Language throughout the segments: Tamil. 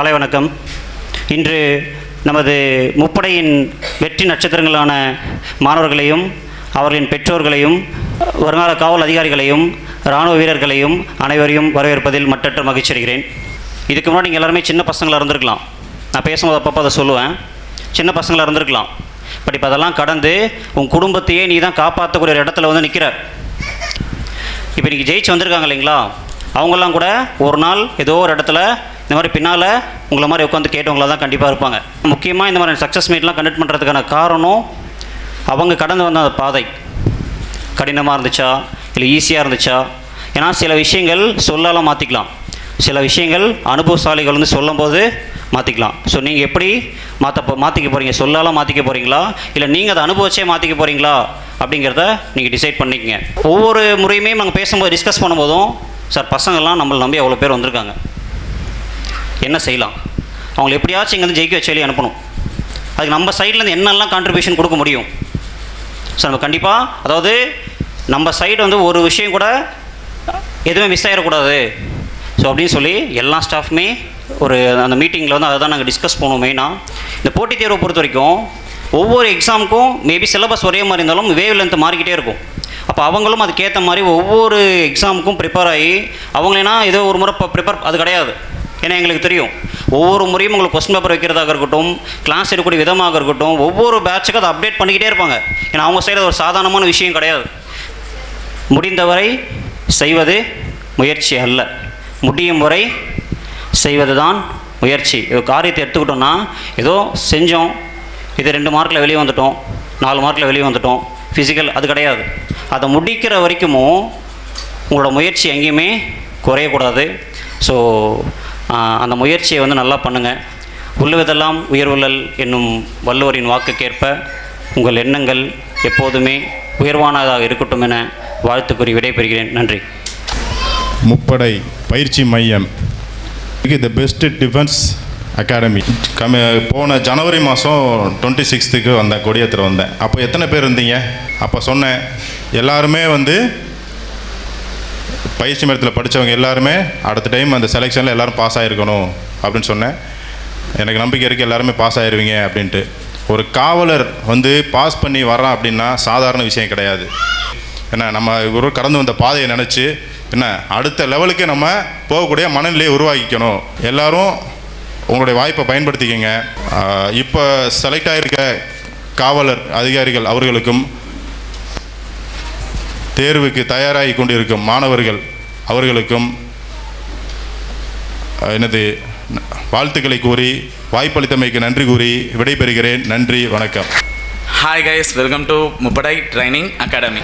காலை வணக்கம். இன்று நமது முப்படையின் வெற்றி நட்சத்திரங்களான மாணவர்களையும் அவர்களின் பெற்றோர்களையும் வருங்கால காவல் அதிகாரிகளையும் இராணுவ வீரர்களையும் அனைவரையும் வரவேற்பதில் மட்டற்ற மகிழ்ச்சி அடைகிறேன். இதுக்கு முன்னாடி நீங்கள் எல்லாருமே சின்ன பசங்களாக இருந்திருக்கலாம். நான் பேசும்போது அப்பப்போ அதை சொல்லுவேன். சின்ன பசங்களாக இருந்திருக்கலாம். பட் இப்போ அதெல்லாம் கடந்து உன் குடும்பத்தையே நீ தான் காப்பாற்றக்கூடிய ஒரு இடத்துல வந்து நிற்கிற இப்போ இன்றைக்கி ஜெயிச்சு வந்திருக்காங்க இல்லைங்களா? அவங்கெல்லாம் கூட ஒரு நாள் ஏதோ ஒரு இடத்துல இந்த மாதிரி பின்னால் உங்களை மாதிரி உட்காந்து கேட்டவங்கள தான் கண்டிப்பாக இருப்பாங்க. முக்கியமாக இந்த மாதிரி சக்ஸஸ் மீட்லாம் கண்டக்ட் பண்ணுறதுக்கான காரணம் அவங்க கடந்து வந்த அந்த பாதை. கடினமாக இருந்துச்சா? இல்லை ஈஸியாக இருந்துச்சா? ஏன்னா சில விஷயங்கள் சொல்லால் மாற்றிக்கலாம் சில விஷயங்கள் அனுபவசாலிகள் வந்து சொல்லும்போது மாற்றிக்கலாம் ஸோ நீங்கள் எப்படி மாற்ற மாற்றிக்க போகிறீங்க சொல்லால் மாற்றிக்க போகிறீங்களா இல்லை நீங்கள் அதை அனுபவிச்சே மாற்றிக்க போகிறீங்களா அப்படிங்கிறத நீங்கள் டிசைட் பண்ணிக்கங்க. ஒவ்வொரு முறையுமே நாங்கள் பேசும்போது டிஸ்கஸ் பண்ணும்போதும் சார் பசங்கள்லாம் நம்மளை நம்பி அவ்வளோ பேர் வந்திருக்காங்க. என்ன செய்யலாம்? அவங்களை எப்படியாச்சும் இங்கேருந்து ஜெயிக்க வச்சு வெளியே அனுப்பணும். அதுக்கு நம்ம சைட்லேருந்து என்னெல்லாம் கான்ட்ரிபியூஷன் கொடுக்க முடியும்? ஸோ நம்ம கண்டிப்பாக அதாவது நம்ம சைடு வந்து ஒரு விஷயம் கூட எதுவுமே மிஸ் ஆகிடக்கூடாது ஸோ அப்படின்னு சொல்லி எல்லா ஸ்டாஃப்மே ஒரு அந்த மீட்டிங்கில் வந்து அதை தான் நாங்கள் டிஸ்கஸ் பண்ணுவோம் மெயினாக இந்த போட்டித் தேர்வை பொறுத்த வரைக்கும் ஒவ்வொரு எக்ஸாமுக்கும் மேபி சிலபஸ் ஒரே மாதிரி இருந்தாலும் வேவ் லென்த் மாறிக்கிட்டே இருக்கும். அப்போ அவங்களும் அதுக்கேற்ற மாதிரி ஒவ்வொரு எக்ஸாமுக்கும் ப்ரிப்பேர் ஆகி அவங்களேனா ஏதோ ஒரு முறை ப்ரிப்பேர் அது கிடையாது. ஏன்னா எங்களுக்கு தெரியும். ஒவ்வொரு முறையும் உங்களுக்கு கொஸ்டின் பேப்பர் வைக்கிறதாக இருக்கட்டும் கிளாஸ் எடுக்கக்கூடிய விதமாக இருக்கட்டும் ஒவ்வொரு பேட்சுக்கும் அதை அப்டேட் பண்ணிக்கிட்டே இருப்பாங்க. ஏன்னா அவங்க செய்கிறது ஒரு சாதாரணமான விஷயம் கிடையாது. முடிந்தவரை செய்வது முயற்சி அல்ல. முடியும் வரை செய்வது தான் முயற்சி. இது காரியத்தை எடுத்துக்கிட்டோம்னா ஏதோ செஞ்சோம் இது ரெண்டு மார்க்கில் வெளியே வந்துட்டோம் நாலு மார்க்கில் வெளியே வந்துட்டோம் ஃபிசிக்கல் அது கிடையாது. அதை முடிக்கிற வரைக்கும் உங்களோட முயற்சி எங்கேயுமே குறையக்கூடாது. ஸோ அந்த முயற்சியை வந்து நல்லா பண்ணுங்கள் உள்ளுவதெல்லாம் உயர்வுழல் என்னும் வள்ளுவரின் வாக்குக்கேற்ப உங்கள் எண்ணங்கள் எப்போதுமே உயர்வானதாக இருக்கட்டும் என வாழ்த்து கூறி விடைபெறுகிறேன். நன்றி. முப்படை பயிற்சி மையம். த பெஸ்ட் டிஃபென்ஸ் அகாடமி கம் போன ஜனவரி மாதம் டுவெண்ட்டி சிக்ஸ்த்துக்கு வந்தேன் கொடியேற்ற வந்தேன். அப்போ எத்தனை பேர் இருந்தீங்க? அப்போ சொன்னேன் எல்லாருமே வந்து பயிற்சி மையத்தில் படித்தவங்க எல்லாருமே அடுத்த டைம் அந்த செலெக்ஷனில் எல்லோரும் பாஸ் ஆகிருக்கணும் அப்படின்னு சொன்னேன். எனக்கு நம்பிக்கை இருக்குது எல்லாருமே பாஸ் ஆகிருவீங்க அப்படின்ட்டு. ஒரு காவலர் வந்து பாஸ் பண்ணி வர்றான் அப்படின்னா சாதாரண விஷயம் கிடையாது. என்ன நம்ம ஒரு கடந்து வந்த பாதையை நினச்சி என்ன அடுத்த லெவலுக்கு நம்ம போகக்கூடிய மனநிலையை உருவாக்கிக்கணும். எல்லோரும் உங்களுடைய வாய்ப்பை பயன்படுத்திக்கங்க. இப்போ செலக்ட் ஆகிருக்க காவலர் அதிகாரிகள் அவர்களுக்கும் தேர்வுக்கு தயாராகி கொண்டிருக்கும் மாணவர்கள் அவர்களுக்கும் எனது வாழ்த்துக்களை கூறி வாய்ப்பளித்தமைக்கு நன்றி கூறி விடைபெறுகிறேன். நன்றி வணக்கம். ஹாய் கைஸ் வெல்கம் டு முப்படை ட்ரைனிங் அகாடமி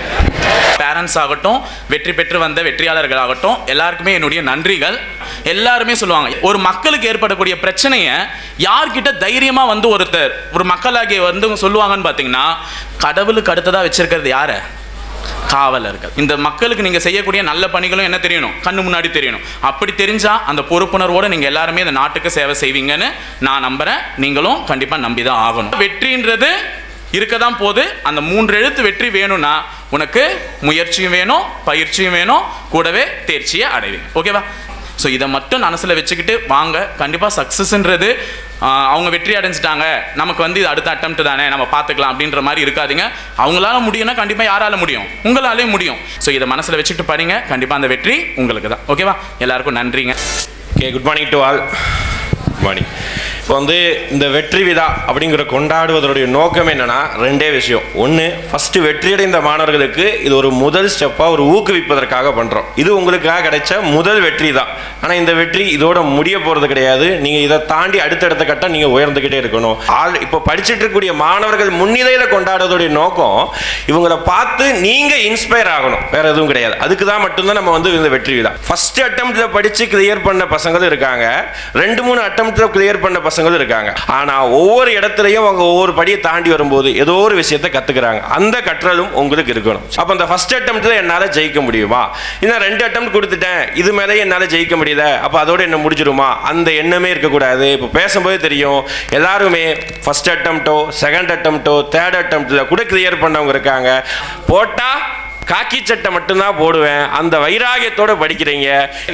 பேரண்ட்ஸ் ஆகட்டும் வெற்றி பெற்று வந்த வெற்றியாளர்கள் ஆகட்டும் எல்லாருக்குமே என்னுடைய நன்றிகள். எல்லாருமே சொல்லுவாங்க ஒரு மக்களுக்கு ஏற்படக்கூடிய பிரச்சனையை யார்கிட்ட தைரியமாக வந்து ஒருத்தர் ஒரு மக்களாகிய வந்து சொல்லுவாங்கன்னு பார்த்தீங்கன்னா கடவுளுக்கு அடுத்ததாக வச்சிருக்கிறது யாரை? காவலர்கள். இந்த மக்களுக்கு நீங்கள் செய்யக்கூடிய நல்ல பணிகளும் என்ன தெரியணும்? கண்ணு முன்னாடி தெரியணும். அப்படி தெரிஞ்சால் அந்த பொறுப்புணர்வோடு நீங்கள் எல்லாருமே இந்த நாட்டுக்கு சேவை செய்வீங்கன்னு நான் நம்புகிறேன் நீங்களும் கண்டிப்பாக நம்பி தான் ஆகணும். வெற்றின்றது இருக்க தான் போது அந்த மூன்று எழுத்து வெற்றி வேணும்னா உனக்கு முயற்சியும் வேணும் பயிற்சியும் வேணும். கூடவே தேர்ச்சியை அடைவீங்க. ஓகேவா? ஸோ இதை மட்டும் மனசில் வச்சுக்கிட்டு வாங்க கண்டிப்பாக சக்ஸஸ்ன்றது அவங்க வெற்றி அடைஞ்சிட்டாங்க. நமக்கு வந்து இது அடுத்த அட்டம் தானே நம்ம பார்த்துக்கலாம் அப்படின்ற மாதிரி இருக்காதீங்க. அவங்களால முடியும்னா கண்டிப்பாக யாரால முடியும்? உங்களாலே முடியும். ஸோ இதை மனசில் வச்சுக்கிட்டு படிங்க. கண்டிப்பாக அந்த வெற்றி உங்களுக்கு தான் ஓகேவா எல்லாருக்கும் நன்றிங்க. Okay good morning to all good morning இப்போ வந்து இந்த வெற்றி விழா அப்படிங்கிற கொண்டாடுவதனுடைய நோக்கம் என்னென்னா ரெண்டே விஷயம். ஒன்று ஃபஸ்ட்டு வெற்றியடைந்த மாணவர்களுக்கு இது ஒரு முதல் ஸ்டெப்பாக ஒரு ஊக்குவிப்பதற்காக பண்ணுறோம் இது உங்களுக்காக கிடைச்ச முதல் வெற்றி தான். ஆனால் இந்த வெற்றி இதோட முடிய போகிறது கிடையாது. நீங்கள் இதை தாண்டி அடுத்தடுத்த கட்டம் நீங்கள் உயர்ந்துக்கிட்டே இருக்கணும். ஆள் இப்போ படிச்சுட்டு இருக்கக்கூடிய மாணவர்கள் முன்னிலையில் கொண்டாடுவதோடைய நோக்கம் இவங்களை பார்த்து நீங்கள் இன்ஸ்பயர் ஆகணும். வேற எதுவும் கிடையாது. அதுக்கு தான் மட்டும்தான் நம்ம வந்து இந்த வெற்றி விழா ஃபஸ்ட்டு அட்டம்ப்ட்ல படித்து கிளியர் பண்ண பசங்களும் இருக்காங்க. ரெண்டு மூணு அட்டம்ப்ட்ல கிளியர் பண்ண பசங்க பசங்களும் இருக்காங்க. ஆனால் ஒவ்வொரு இடத்துலையும் அவங்க ஒவ்வொரு படியை தாண்டி வரும்போது ஏதோ ஒரு விஷயத்தை கற்றுக்குறாங்க அந்த கற்றலும் உங்களுக்கு இருக்கணும். அப்போ அந்த ஃபர்ஸ்ட் அட்டம்ப்ட்ல என்னால் ஜெயிக்க முடியுமா? இன்னும் ரெண்டு அட்டம் கொடுத்துட்டேன். இது மேலே என்னால் ஜெயிக்க முடியல. அப்போ அதோட என்ன முடிஞ்சிருமா? அந்த எண்ணமே இருக்கக்கூடாது. இப்போ பேசும்போது தெரியும். எல்லாருமே ஃபர்ஸ்ட் அட்டம்ப்டோ செகண்ட் அட்டம்ப்டோ தேர்ட் அட்டம்ப்டில் கூட கிளியர் பண்ணவங்க இருக்காங்க. போட்டால் காக்கி சட்டை மட்டும்தான் போடுவேன். அந்த வைராகியத்தோடு படிக்கிறீங்க.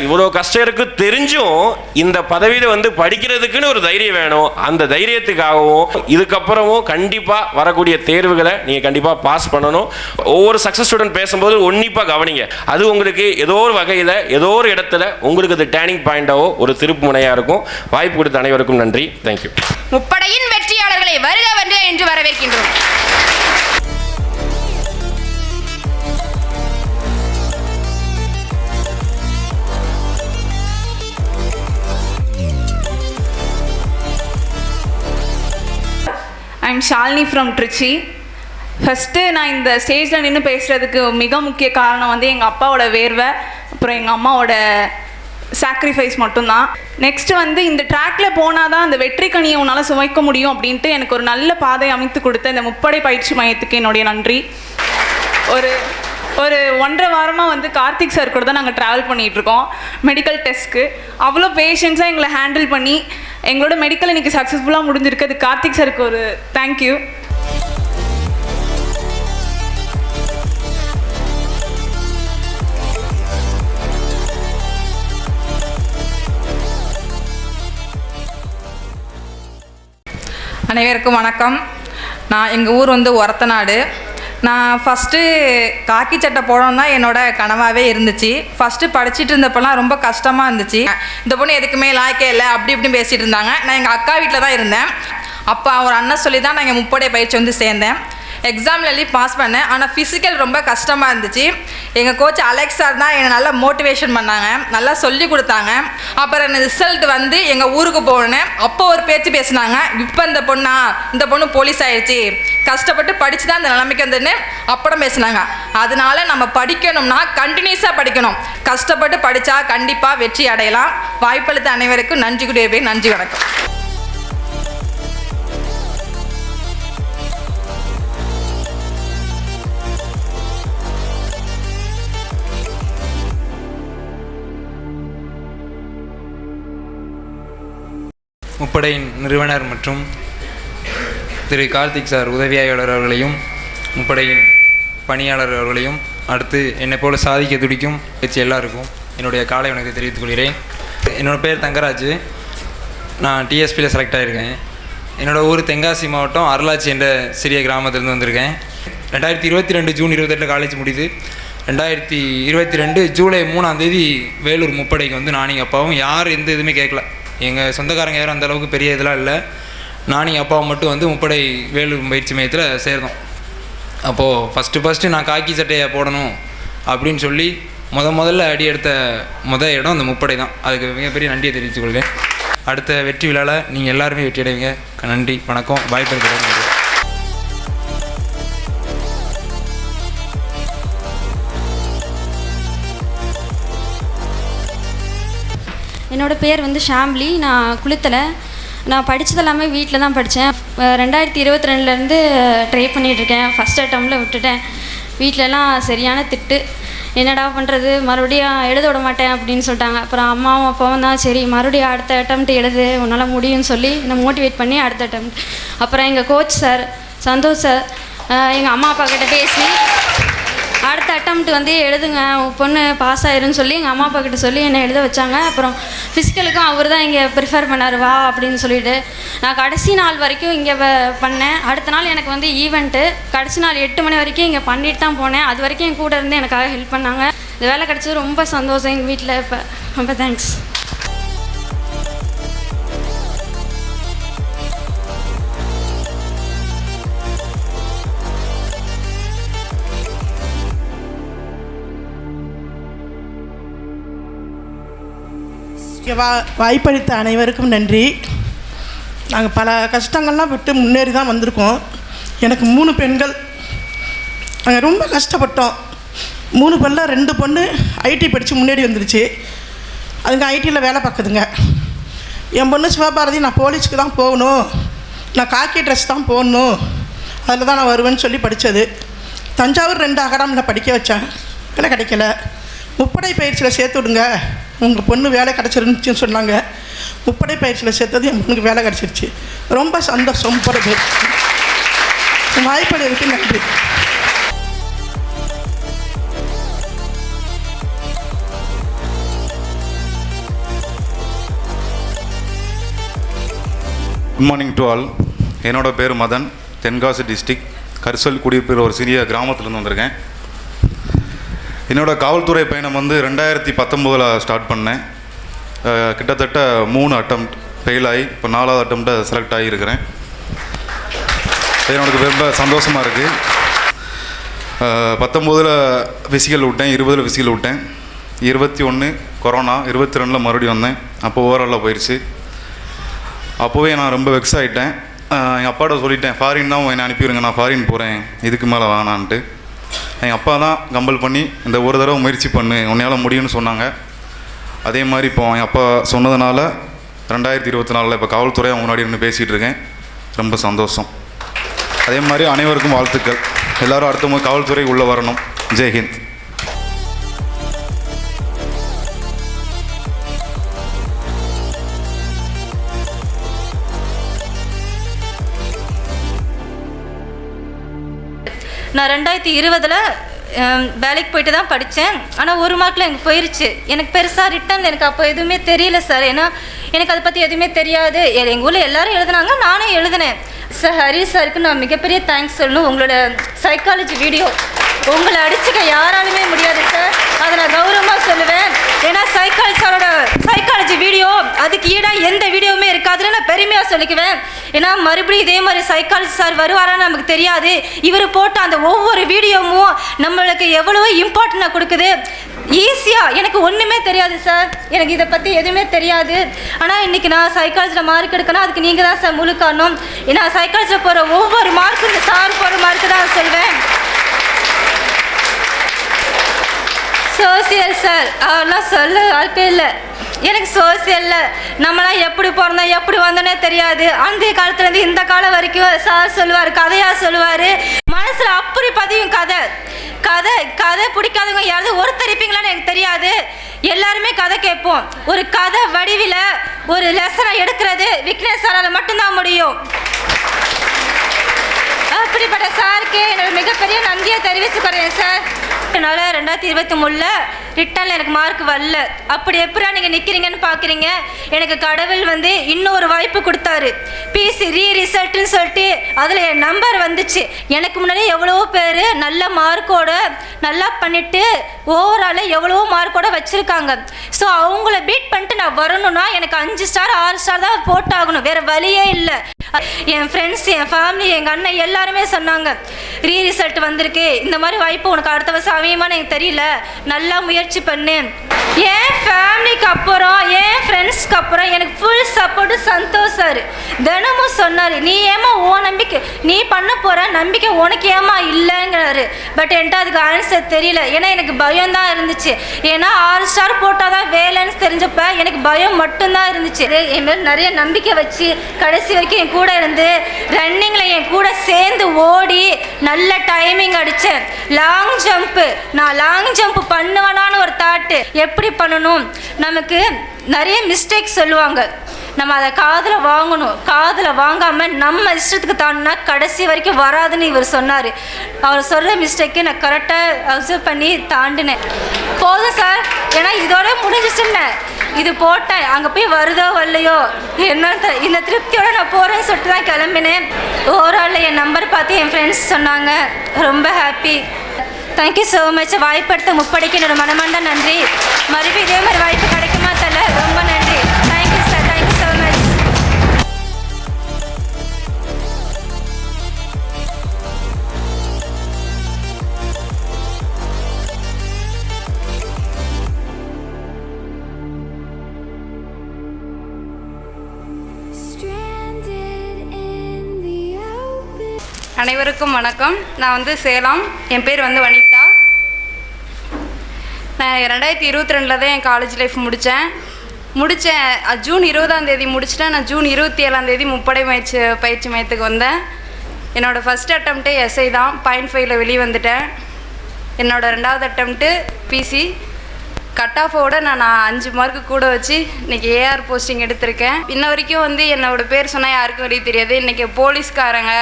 இவ்வளோ கஷ்டம் இருக்கு தெரிஞ்சும் இந்த பதவியில் வந்து படிக்கிறதுக்குன்னு ஒரு தைரியம் வேணும். அந்த தைரியத்துக்காகவும் இதுக்கப்புறமும் கண்டிப்பாக வரக்கூடிய தேர்வுகளை நீங்கள் கண்டிப்பாக பாஸ் பண்ணணும். ஒவ்வொரு சக்ஸஸ் ஸ்டூடெண்ட் பேசும்போது உன்னிப்பாக கவனிங்க. அது உங்களுக்கு ஏதோ ஒரு வகையில் ஏதோ ஒரு இடத்துல உங்களுக்கு அது டேர்னிங் பாயிண்டாவோ ஒரு திருப்பு முனையாக இருக்கும். வாய்ப்பு கொடுத்த அனைவருக்கும் நன்றி. தேங்க்யூ முப்படையின் வெற்றியாளர்களை வருக வருக என்று வரவேற்கின்றோம். I'm Shalini from Trichy first நான் இந்த ஸ்டேஜில் நின்று பேசுகிறதுக்கு மிக முக்கிய காரணம் வந்து எங்கள் அப்பாவோட வேர்வை அப்புறம் எங்கள் அம்மாவோட சாக்ரிஃபைஸ் மட்டும்தான். நெக்ஸ்ட்டு வந்து இந்த ட்ராக்ல போனால் தான் அந்த வெற்றி கனியை உன்னால் சுமைக்க முடியும் அப்படின்ட்டு எனக்கு ஒரு நல்ல பாதை அமைத்து கொடுத்த இந்த முப்படை பயிற்சி மையத்துக்கு என்னுடைய நன்றி. ஒரு ஒரு ஒன்றரை வாரமாக வந்து கார்த்திக் சார் கூட தான் நாங்கள் ட்ராவல் பண்ணிகிட்ருக்கோம் மெடிக்கல் டெஸ்ட்க்கு அவ்வளோ பேஷண்ட்ஸாக எங்களை ஹேண்டில் பண்ணி எங்களோட மெடிக்கல் இன்னைக்கு சக்ஸஸ்ஃபுல்லாக முடிஞ்சிருக்கு. அது கார்த்திக் சாருக்கு ஒரு தேங்க்யூ அனைவருக்கும் வணக்கம். நான் எங்கள் ஊர் வந்து ஒரத்தநாடு. நான் ஃபஸ்ட்டு காக்கி சட்டை போடணும் தான் என்னோட கனவாகவே இருந்துச்சு. ஃபஸ்ட்டு படிச்சுட்டு இருந்தப்பெல்லாம் ரொம்ப கஷ்டமாக இருந்துச்சு. இந்த பொண்ணு எதுக்குமே லாய்க்கே இல்லை அப்படி இப்படின்னு பேசிகிட்டு இருந்தாங்க. நான் எங்கள் அக்கா வீட்டில் தான் இருந்தேன். அப்போ அவர் அண்ணன் சொல்லி தான் நான் எங்கள் முப்படை பயிற்சி வந்து சேர்ந்தேன். எக்ஸாமில் எழுதி பாஸ் பண்ணேன். ஆனால் ஃபிசிக்கல் ரொம்ப கஷ்டமாக இருந்துச்சு. எங்கள் கோச் அலெக்ஸ் சார் தான் என்னை நல்லா மோட்டிவேஷன் பண்ணாங்க. நல்லா சொல்லி கொடுத்தாங்க. அப்புறம் ரிசல்ட் வந்து எங்கள் ஊருக்கு போனேன். அப்போ ஒரு பேச்சு பேசினாங்க. இப்போ இந்த பொண்ணா? இந்த பொண்ணு போலீஸ் ஆயிடுச்சு கஷ்டப்பட்டு படித்து தான் இந்த நிலைமைக்கு வந்துன்னு அப்புறம் பேசினாங்க. அதனால நம்ம படிக்கணும்னா கண்டினியூஸாக படிக்கணும். கஷ்டப்பட்டு படித்தா கண்டிப்பாக வெற்றி அடையலாம். வாய்ப்பளித்த அனைவருக்கும் நன்றி கூடிய நன்றி வணக்கம். முப்படையின் நிறுவனர் மற்றும் திரு கார்த்திக் சார் உதவியாளர் அவர்களையும் முப்படையின் பணியாளர் அவர்களையும் அடுத்து என்னை போல சாதிக்க துடிக்கும் வச்சு எல்லாருக்கும் என்னுடைய காலை வணக்கத்தை தெரிவித்துக் கொள்கிறேன். என்னோட பேர் தங்கராஜ். நான் டிஎஸ்பியில் செலக்ட் ஆகியிருக்கேன் என்னோடய ஊர் தென்காசி மாவட்டம் அருளாச்சி என்ற சிறிய கிராமத்திலேருந்து வந்திருக்கேன். ரெண்டாயிரத்தி இருபத்தி ரெண்டு ஜூன் இருபத்தெட்டில் காலேஜ் முடியுது. ரெண்டாயிரத்தி இருபத்தி ரெண்டு ஜூலை மூணாம் தேதி வேலூர் முப்படைக்கு வந்து நானும் எங்கள் அப்பாவும் யார் எந்த இதுவுமே கேட்கல எங்கள் சொந்தக்காரங்க யாரும் அந்தளவுக்கு பெரிய இதெல்லாம் இல்லை. நானும் எங்கள் அப்பாவும் மட்டும் வந்து முப்படை வேலூர் பயிற்சி மையத்தில் சேர்ந்தோம் அப்போது ஃபஸ்ட்டு ஃபஸ்ட்டு நான் காக்கி சட்டையை போடணும் அப்படின்னு சொல்லி முத முதல்ல அடி எடுத்த முத இடம் அந்த முப்படை தான். அதுக்கு மிகப்பெரிய நன்றியை தெரிவித்துக்கொள்கிறேன் அடுத்த வெற்றி விழாவில் நீங்கள் எல்லாருமே வெற்றி அடைவீங்க. நன்றி வணக்கம். வாய்ப்பு என்னோடய பேர் வந்து ஷாம்லி. நான் குளித்தலை. நான் படித்தது எல்லாமே வீட்டில் தான் படித்தேன் ரெண்டாயிரத்தி இருபத்தி ரெண்டுலேருந்து ட்ரை பண்ணிகிட்ருக்கேன் ஃபஸ்ட் அட்டம்ல விட்டுட்டேன். வீட்டிலலாம் சரியான திட்டு. என்னடா பண்ணுறது மறுபடியும் எழுத விட மாட்டேன் அப்படின்னு சொல்லிட்டாங்க. அப்புறம் அம்மாவும் அப்பாவும் தான் சரி மறுபடியும் அடுத்த அட்டம்ப்ட் எழுது. உன்னால் முடியும்னு சொல்லி என்னை மோட்டிவேட் பண்ணி அடுத்த அட்டம்ப்ட் அப்புறம் எங்கள் கோச் சார் சந்தோஷ் சார் எங்கள் அம்மா அப்பா கிட்ட பேசி அடுத்த அட்டம்ப்ட் வந்து எழுதுங்க. உன் பொண்ணு பாஸ் ஆயிருன்னு சொல்லி எங்கள் அம்மா அப்பா கிட்ட சொல்லி என்னை எழுத வச்சாங்க. அப்புறம் ஃபிசிக்கலுக்கும் அவர் தான் இங்கே ப்ரிஃபர் பண்ணார். வா அப்படின்னு சொல்லிட்டு. நான் கடைசி நாள் வரைக்கும் இங்கே பண்ணேன். அடுத்த நாள் எனக்கு வந்து ஈவெண்ட்டு கடைசி நாள் எட்டு மணி வரைக்கும் இங்கே பண்ணிட்டு தான் போனேன். அது வரைக்கும் என் கூட இருந்து எனக்காக ஹெல்ப் பண்ணாங்க. இந்த வேலை கிடச்சது ரொம்ப சந்தோஷம் எங்கள் வீட்டில் இப்போ ரொம்ப தேங்க்ஸ் இங்கே வா வாய்ப்பளித்த அனைவருக்கும் நன்றி. நாங்கள் பல கஷ்டங்கள்லாம் விட்டு முன்னேறி தான் வந்திருக்கோம். எனக்கு மூணு பெண்கள். நாங்கள் ரொம்ப கஷ்டப்பட்டோம். மூணு பொண்ணில் ரெண்டு பொண்ணு ஐடி படித்து முன்னேறி வந்துருச்சு. அதுங்க ஐடியில் வேலை பார்க்குதுங்க. என் பொண்ணு சிவபாரதி நான் போலீஸ்க்கு தான் போகணும். நான் காக்கி ட்ரெஸ் தான் போடணும். அதில் தான் நான் வருவேன்னு சொல்லி படித்தது தஞ்சாவூர் ரெண்டு அகடாமில் படிக்க வச்சேன். வேலை கிடைக்கல. முப்படை பயிற்சியில் சேர்த்து விடுங்க உங்கள் பொண்ணு வேலை கிடச்சிருந்துச்சின்னு சொன்னாங்க. முப்படை பயிற்சியில் சேர்த்தது என் பொண்ணுக்கு வேலை கிடச்சிருச்சு. ரொம்ப சந்தோஷம் முப்படை பயிற்சி. வாய்ப்படைக்கு நன்றி. குட் மார்னிங் டு ஆல் என்னோடய பேர் மதன். தென்காசி டிஸ்ட்ரிக். கரிசல் குடியிருப்பில் ஒரு சிறிய கிராமத்துலேருந்து வந்திருக்கேன். என்னோடய காவல்துறை பயணம் வந்து ரெண்டாயிரத்தி பத்தொம்போதில் ஸ்டார்ட் பண்ணேன். கிட்டத்தட்ட மூணு அட்டம் ஃபெயில் ஆகி இப்போ நாலாவது அட்டம்ப்டை செலக்ட் ஆகியிருக்கிறேன். எனக்கு ரொம்ப சந்தோஷமாக இருக்குது பத்தொம்போதில் ஃபிசிக்கல் விட்டேன் இருபதில் ஃபிசிக்கல் விட்டேன். இருபத்தி ஒன்று கொரோனா இருபத்தி ரெண்டில் மறுபடியும் வந்தேன். அப்போ ஓவராலாக போயிடுச்சு அப்போவே நான் ரொம்ப வெக்ஸ் ஆகிட்டேன் எங்கள் அப்பாட்ட சொல்லிட்டேன் ஃபாரின் தான் என்னை அனுப்பிவிடுங்க நான் ஃபாரின் போகிறேன் இதுக்கு மேலே வேணான்ட்டு. எங்கள் அப்பா தான் கம்பல் பண்ணி இந்த ஒரு தடவை முயற்சி பண்ணு உன்னையால் முடியும்னு சொன்னாங்க. அதே மாதிரி இப்போ என் அப்பா சொன்னதுனால ரெண்டாயிரத்தி இருபத்தி நாலில் இப்போ காவல்துறை அவங்க முன்னாடி நின்று பேசிகிட்டு இருக்கேன். ரொம்ப சந்தோஷம். அதே மாதிரி அனைவருக்கும் வாழ்த்துக்கள். எல்லோரும் அடுத்த முறை காவல்துறை உள்ளே வரணும். ஜெய்ஹிந்த். நான் ரெண்டாயிரத்தி இருபதில் வேலைக்கு போயிட்டு தான் படித்தேன் ஆனால் ஒரு மார்க்கில் எனக்கு போயிருச்சு. எனக்கு பெருசாக ரிட்டன் எனக்கு அப்போ எதுவுமே தெரியல சார். ஏன்னா எனக்கு அதை பற்றி எதுவுமே தெரியாது. எங்கள் ஊரில் எல்லாரும் எழுதுனாங்க. நானே எழுதினேன். சார் ஹரி சாருக்கு நான் மிகப்பெரிய தேங்க்ஸ் சொல்லணும். உங்களோட சைக்காலஜி வீடியோ உங்களை அடிச்சுக்க யாராலுமே முடியாது சார் அதை நான் கௌரவமாக சொல்லுவேன். ஏன்னா சைக்காலஜி சாரோட சைக்காலஜி வீடியோ அதுக்கு ஈடாக எந்த வீடியோவுமே இருக்காதுன்னு நான் பெருமையாக சொல்லிக்குவேன். ஏன்னா மறுபடியும் இதே மாதிரி சைக்காலஜி சார் வருவாரான்னு நமக்கு தெரியாது. இவர் போட்ட அந்த ஒவ்வொரு வீடியோவும் நம்மளுக்கு எவ்வளவோ இம்பார்ட்டண்டாக கொடுக்குது. ஈஸியாக எனக்கு ஒன்றுமே தெரியாது சார் எனக்கு இதை பற்றி எதுவுமே தெரியாது. ஆனால் இன்றைக்கி நான் சைக்காலஜியில் மார்க் எடுக்கணும். அதுக்கு நீங்கள் தான் சார் முழு காரணம். ஏன்னா சைக்காலஜியில் போகிற ஒவ்வொரு மார்க்கும் இந்த சார் போகிற மார்க்கு தான் சொல்வேன். சோசியல் சார் அவெல்லாம் சொல்ல வாழ்க்கை இல்லை. எனக்கு சோசியலில் நம்மளாம் எப்படி பிறந்தோம் எப்படி வந்தோன்னே தெரியாது. அந்த காலத்துலேருந்து இந்த காலம் வரைக்கும் சார் சொல்லுவார் கதையாக சொல்லுவார். மனசில் அப்படி பதியும் கதை. கதை கதை பிடிக்காதவங்க யாராவது ஒருத்தர் இருப்பீங்களான்னு எனக்கு தெரியாது. எல்லாருமே கதை கேட்போம். ஒரு கதை வடிவில் ஒரு லெசனை எடுக்கிறது விக்னேஷ் சாரால் மட்டும்தான் முடியும். அப்படிப்பட்ட சாருக்கு என்னோட மிகப்பெரிய நன்றியை தெரிவிச்சுக்கிறேன் சார் என்னால் ரெண்டாயிரத்தி இருபத்தி மூணில் ரிட்டனில் எனக்கு மார்க் வரல. அப்படி எப்படா நீங்கள் நிற்கிறீங்கன்னு பார்க்குறீங்க எனக்கு கடவுள் வந்து இன்னொரு வாய்ப்பு கொடுத்தாரு. பிசி ரீ ரிசல்ட்டுன்னு சொல்லிட்டு அதில் என் நம்பர் வந்துச்சு. எனக்கு முன்னாடி எவ்வளவோ பேர் நல்ல மார்க்கோட நல்லா பண்ணிட்டு ஓவரால் எவ்வளவோ மார்க்கோட வச்சுருக்காங்க. ஸோ அவங்கள பீட் பண்ணிட்டு நான் வரணும்னா எனக்கு அஞ்சு ஸ்டார் ஆறு ஸ்டார் தான் போட்டாகணும். வேறு வழியே இல்லை. என் ஃப்ரெண்ட்ஸ் என் ஃபேமிலி எங்கள் அண்ணன் எல்லாருமே சொன்னாங்க. ரீ ரிசல்ட் வந்திருக்கு. இந்த மாதிரி வாய்ப்பு உனக்கு அடுத்த வருஷம் அமையுமான்னு எனக்கு தெரியல. நல்லா முயற்சி பண்ணு என் ஃபேமிலிக்கு அப்புறம் என் ஃப்ரெண்ட்ஸ்க்கு அப்புறம் எனக்கு ஃபுல் சப்போர்ட்டு சந்தோஷ் சார். தினமும் சொன்னார் நீ ஏமா ஓ நம்பிக்கை நீ பண்ண போகிற நம்பிக்கை உனக்கு ஏமா இல்லைங்கிறாரு. பட் என்கிட்ட அதுக்கு ஆன்சர் தெரியல. ஏன்னா எனக்கு பயம் தான் இருந்துச்சு. ஏன்னா ஆறு ஸ்டார் போட்டால் தான் வேலைன்னு தெரிஞ்சப்ப எனக்கு பயம் மட்டும்தான் இருந்துச்சு. என் மேல் நிறைய நம்பிக்கை வச்சு கடைசி வரைக்கும் என் கூட இருந்து ரன்னிங்கில் என் கூட சேர்ந்து ஓடி நல்ல டைமிங் அடித்தேன் லாங் ஜம்ப்பு நான் லாங் ஜம்ப் பண்ணுவேனான்னு ஒரு தாட்டு எப்படி எப்படி பண்ணணும்? நமக்கு நிறைய மிஸ்டேக் சொல்லுவாங்க. நம்ம அதை காதில் வாங்கணும். காதில் வாங்காமல் நம்ம இஷ்டத்துக்கு தாண்டினா கடைசி வரைக்கும் வராதுன்னு இவர் சொன்னார். அவர் சொல்கிற மிஸ்டேக்கு நான் கரெக்டாக அப்சர்வ் பண்ணி தாண்டினேன். போதும் சார் ஏன்னா இதோட முடிஞ்சிச்சுன்னு இது போட்டேன். அங்கே போய் வருதோ வரலையோ? என்ன இந்த திருப்தியோட நான் போகிறேன்னு சொல்லிட்டு தான் கிளம்பினேன். ஓவரால் என் நம்பர் பார்த்து என் ஃப்ரெண்ட்ஸ் சொன்னாங்க. ரொம்ப happy thank you so much வாய்ப்படுத்த முப்படைக்கு என்னோட மனமார்ந்த நன்றி. மறுபடியும் இதே மாதிரி வாய்ப்பு அனைவருக்கும் வணக்கம். நான் வந்து சேலம். என் பேர் வந்து வனிதா. நான் ரெண்டாயிரத்தி இருபத்தி ரெண்டில் தான் என் காலேஜ் லைஃப் முடித்தேன் முடித்தேன் ஜூன் இருபதாம் தேதி முடிச்சிட்டேன். நான் ஜூன் இருபத்தி ஏழாம் தேதி முப்படை பயிற்சி பயிற்சி மையத்துக்கு வந்தேன். என்னோடய ஃபஸ்ட் அட்டம்ப்டே எஸ்ஐ தான். பாயிண்ட் ஃபைவ்ல வெளியே வந்துட்டேன். என்னோடய ரெண்டாவது அட்டம்ப்ட்டு பிசி கட் ஆஃபோட நான் நான் அஞ்சு மார்க்கு கூட வச்சு இன்றைக்கி ஏஆர் போஸ்டிங் எடுத்திருக்கேன். இன்ன வரைக்கும் வந்து என்னோட பேர் சொன்னால் யாருக்கும் வெளியே தெரியாது. இன்றைக்கி போலீஸ்காரங்க.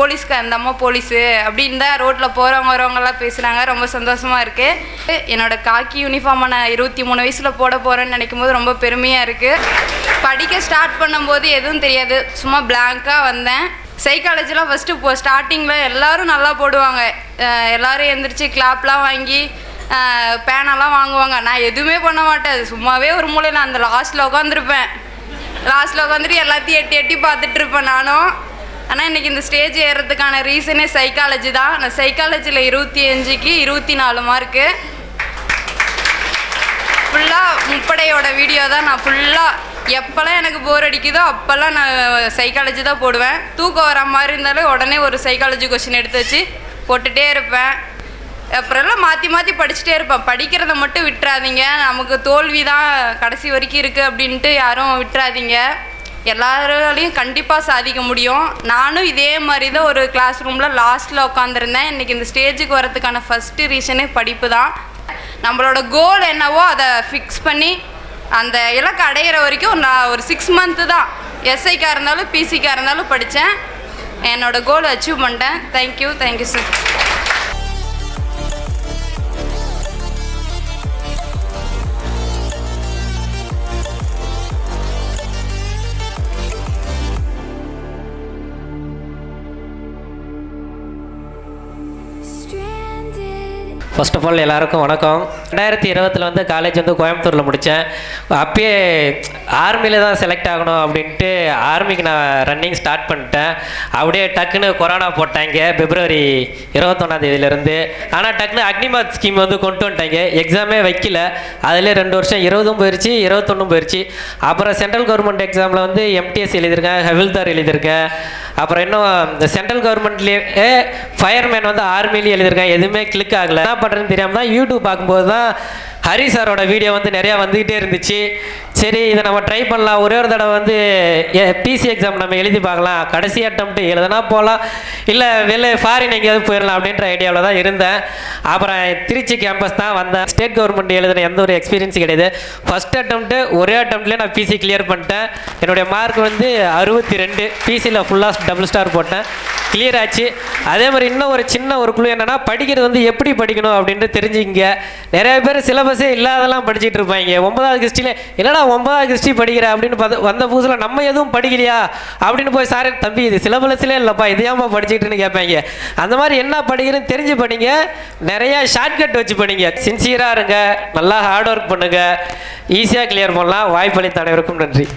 போலீஸ்க்கு அந்த அம்மா போலீஸு அப்படின்னு தான் ரோட்டில் போகிறவங்க வரவங்கெல்லாம் பேசுகிறாங்க ரொம்ப சந்தோஷமாக இருக்குது என்னோட காக்கி யூனிஃபார்மை நான் இருபத்தி மூணு வயசில் போட போகிறேன்னு நினைக்கும் போது ரொம்ப பெருமையாக இருக்குது படிக்க ஸ்டார்ட் பண்ணும்போது எதுவும் தெரியாது. சும்மா பிளாங்காக வந்தேன். சைக்காலஜிலாம் ஃபஸ்ட்டு இப்போ ஸ்டார்டிங்கில் எல்லோரும் நல்லா போடுவாங்க. எல்லோரும் எழுந்திரிச்சு கிளாப்லாம் வாங்கி பேனெல்லாம் வாங்குவாங்க. நான் எதுவுமே பண்ண மாட்டேன். சும்மாவே ஒரு மூலையில் அந்த லாஸ்ட்டில் உட்காந்துருப்பேன் லாஸ்ட்டில் உட்காந்துட்டு எல்லாத்தையும் எட்டி எட்டி பார்த்துட்ருப்பேன் நானும். ஆனால் இன்றைக்கி இந்த ஸ்டேஜ் ஏறுறதுக்கான ரீசனே சைக்காலஜி தான். நான் சைக்காலஜியில் இருபத்தி அஞ்சுக்கு இருபத்தி நாலு மார்க்கு ஃபுல்லாக முப்படையோட வீடியோ தான். நான் ஃபுல்லாக எப்போல்லாம் எனக்கு போர் அடிக்குதோ அப்போல்லாம் நான் சைக்காலஜி தான் போடுவேன். தூக்கம் வர மாதிரி இருந்தாலும் உடனே ஒரு சைக்காலஜி கொஷின் எடுத்து வச்சு போட்டுகிட்டே இருப்பேன். அப்புறம்லாம் மாற்றி மாற்றி படிச்சுட்டே இருப்பேன். படிக்கிறத மட்டும் விட்டுறாதீங்க. நமக்கு தோல்வி தான் கடைசி வரைக்கும் இருக்குது அப்படின்ட்டு யாரும் விட்டுறாதீங்க. எல்லாராலையும் கண்டிப்பாக சாதிக்க முடியும். நானும் இதே மாதிரி தான் ஒரு கிளாஸ் ரூமில் லாஸ்ட்டில் உட்காந்துருந்தேன் இன்றைக்கி இந்த ஸ்டேஜுக்கு வரதுக்கான ஃபஸ்ட்டு ரீசனே படிப்பு தான் நம்மளோட கோல் என்னவோ அதை ஃபிக்ஸ் பண்ணி அந்த இலக்கு அடையிற வரைக்கும் நான் ஒரு சிக்ஸ் மந்த்து தான். எஸ்ஐக்காக இருந்தாலும் பிசிக்காக இருந்தாலும் படித்தேன் என்னோடய கோல் அச்சீவ் பண்ணிட்டேன். Thank you thank you sir first of all எல்லாருக்கும் வணக்கம். ரெண்டாயிரத்தி இருபத்தில் வந்து காலேஜ் வந்து கோயம்புத்தூரில் முடித்தேன் அப்பயே ஆர்மியில் தான் செலக்ட் ஆகணும் அப்படின்ட்டு ஆர்மிக்கு நான் ரன்னிங் ஸ்டார்ட் பண்ணிட்டேன். அப்படியே டக்குன்னு கொரோனா போட்டாங்க. பிப்ரவரி இருபத்தொன்னாந்தேதியிலேருந்து ஆனால் டக்குன்னு அக்னிமாத் ஸ்கீம் வந்து கொண்டு வந்துட்டாங்க. எக்ஸாமே வைக்கல. அதிலே ரெண்டு வருஷம் இருபதும் போயிடுச்சு இருபத்தொன்னும் போயிடுச்சு அப்புறம் சென்ட்ரல் கவர்மெண்ட் எக்ஸாமில் வந்து எம்டிஎஸ் எழுதியிருக்கேன் ஹவில்தார் எழுதியிருக்கேன். அப்புறம் இன்னும் இந்த சென்ட்ரல் கவர்மெண்ட்லேயே ஃபயர்மேன் வந்து ஆர்மிலேயே எழுதியிருக்கேன். எதுவுமே கிளிக் ஆகலை. என்ன பண்ணுறதுன்னு தெரியாமல் தான் யூடியூப் பார்க்கும்போது தான் ஹரி சாரோட வீடியோ வந்து நிறையா வந்துக்கிட்டே இருந்துச்சு. சரி இதை நம்ம ட்ரை பண்ணலாம். ஒரே ஒரு தடவை வந்து பிசி எக்ஸாம் நம்ம எழுதி பார்க்கலாம். கடைசி அட்டம்ப்ட் எழுதுனா போகலாம். இல்லை வெளில ஃபாரின் எங்கேயாவது போயிடலாம் அப்படின்ற ஐடியாவில் தான் இருந்தேன். அப்புறம் திருச்சி கேம்பஸ் தான் வந்தேன். ஸ்டேட் கவர்மெண்ட் எழுதின எந்த ஒரு எக்ஸ்பீரியன்ஸ் கிடையாது. ஃபஸ்ட் அட்டம்ப்ட்டு ஒரே அட்டம்ப்ட்லேயே நான் பிசி கிளியர் பண்ணிட்டேன். என்னுடைய மார்க் வந்து அறுபத்தி ரெண்டு. பிசியில் ஃபுல்லாக டபுள் ஸ்டார் போட்டேன். கிளியர் ஆச்சு. அதே மாதிரி இன்னும் ஒரு சின்ன ஒரு குழு என்னென்னா படிக்கிறது வந்து எப்படி படிக்கணும் அப்படின்ட்டு தெரிஞ்சுங்க நிறைய பேர் சிலபஸே இல்லாதெல்லாம் படிச்சுட்டு இருப்பாங்க. ஒன்பதாவது கிறிஸ்டியில் என்னடா ஒன்பதாவது கிறிஸ்டி படிக்கிற? அப்படின்னு பார்த்து வந்த புதுசில் நம்ம எதுவும் படிக்கலையா? அப்படின்னு போய் சார் தம்பி இது சிலபஸ்லே இல்லைப்பா இதையாம்மா படிச்சுக்கிட்டுன்னு கேட்பாங்க. அந்த மாதிரி என்ன படிக்கிறேன்னு தெரிஞ்சு படிங்க. நிறையா ஷார்ட்கட் வச்சு படிங்க. சின்சியராக இருங்க. நல்லா ஹார்ட் ஒர்க் பண்ணுங்க. ஈஸியாக கிளியர் பண்ணலாம். வாய்ப்பளித்த அனைவருக்கும் நன்றி.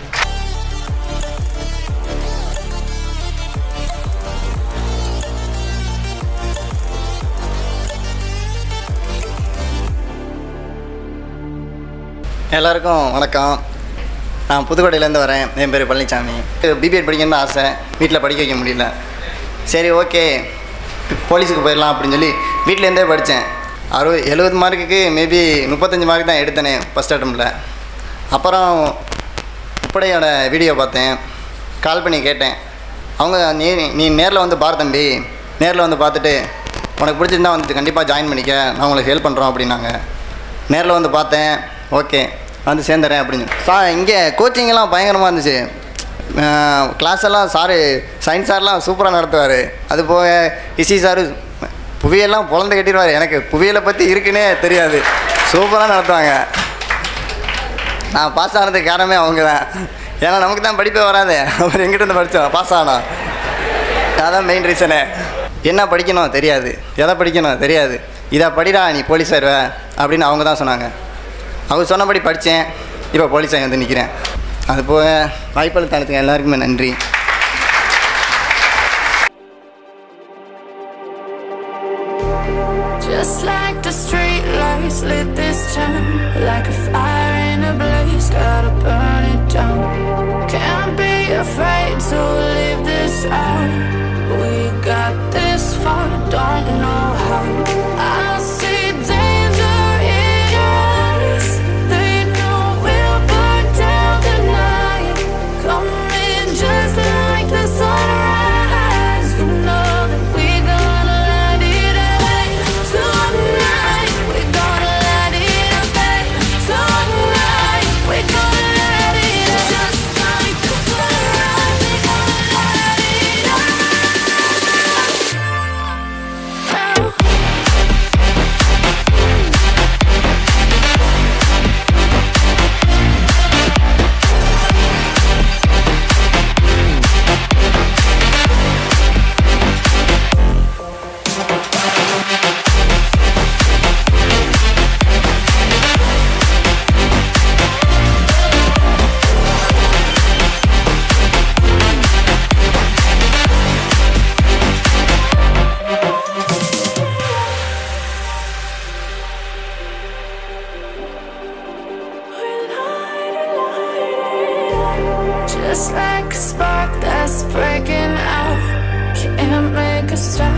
எல்லாருக்கும் வணக்கம். நான் புதுக்கோட்டையிலேருந்து வரேன். என் பேர் பழனிசாமி பிபிஎட் படிக்கணும்னு ஆசை. வீட்டில் படிக்க வைக்க முடியல. சரி ஓகே. போலீஸுக்கு போயிடலாம் அப்படின்னு சொல்லி வீட்டிலேருந்தே படித்தேன் அறுபது எழுபது மார்க்குக்கு மேபி முப்பத்தஞ்சு மார்க் தான் எடுத்தேனே ஃபஸ்ட் அட்டம்ப்டில் அப்புறம் முப்படையோட வீடியோ பார்த்தேன். கால் பண்ணி கேட்டேன். அவங்க நீ நீ நேரில் வந்து பார் தம்பி. நேரில் வந்து பார்த்துட்டு உனக்கு பிடிச்சிருந்தா வந்து கண்டிப்பாக ஜாயின் பண்ணிக்க. நான் உங்களுக்கு ஹெல்ப் பண்ணுறோம் அப்படின்னாங்க. நேரில் வந்து பார்த்தேன். ஓகே. வந்து சேர்ந்துறேன் அப்படின்னு சா இங்கே கோச்சிங்கெல்லாம் பயங்கரமாக இருந்துச்சு. கிளாஸ் எல்லாம் சாரு சயின்ஸ் சார்லாம் சூப்பராக நடத்துவார். அது போக இசி சாரு புவியெல்லாம் புலந்து கட்டிடுவார். எனக்கு புவியலை பற்றி இருக்குன்னே தெரியாது. சூப்பராக நடத்துவாங்க. நான் பாஸ் ஆனதுக்கு காரணமே அவங்க தான் ஏன்னா நமக்கு தான் படிப்பே வராது. அவர் எங்கிட்ட படித்தோம் பாஸ் ஆனோம் அதான் மெயின் ரீசனு என்ன படிக்கணும் தெரியாது. எதை படிக்கணும் தெரியாது. இதை படிடா நீ போலீஸ் ஆயிடுவ அப்படின்னு அவங்க தான் சொன்னாங்க. அவர் சொன்னபடி படித்தேன் இப்போ போலீஸாக வந்து நிற்கிறேன் அது போக வாய்ப்பளித்தனத்துக்கு எல்லாருக்குமே நன்றி Just like the street lights lit this town Like a fire in a blaze, gotta burn it down Can't be afraid to leave this out We got this far, don't know orchestra.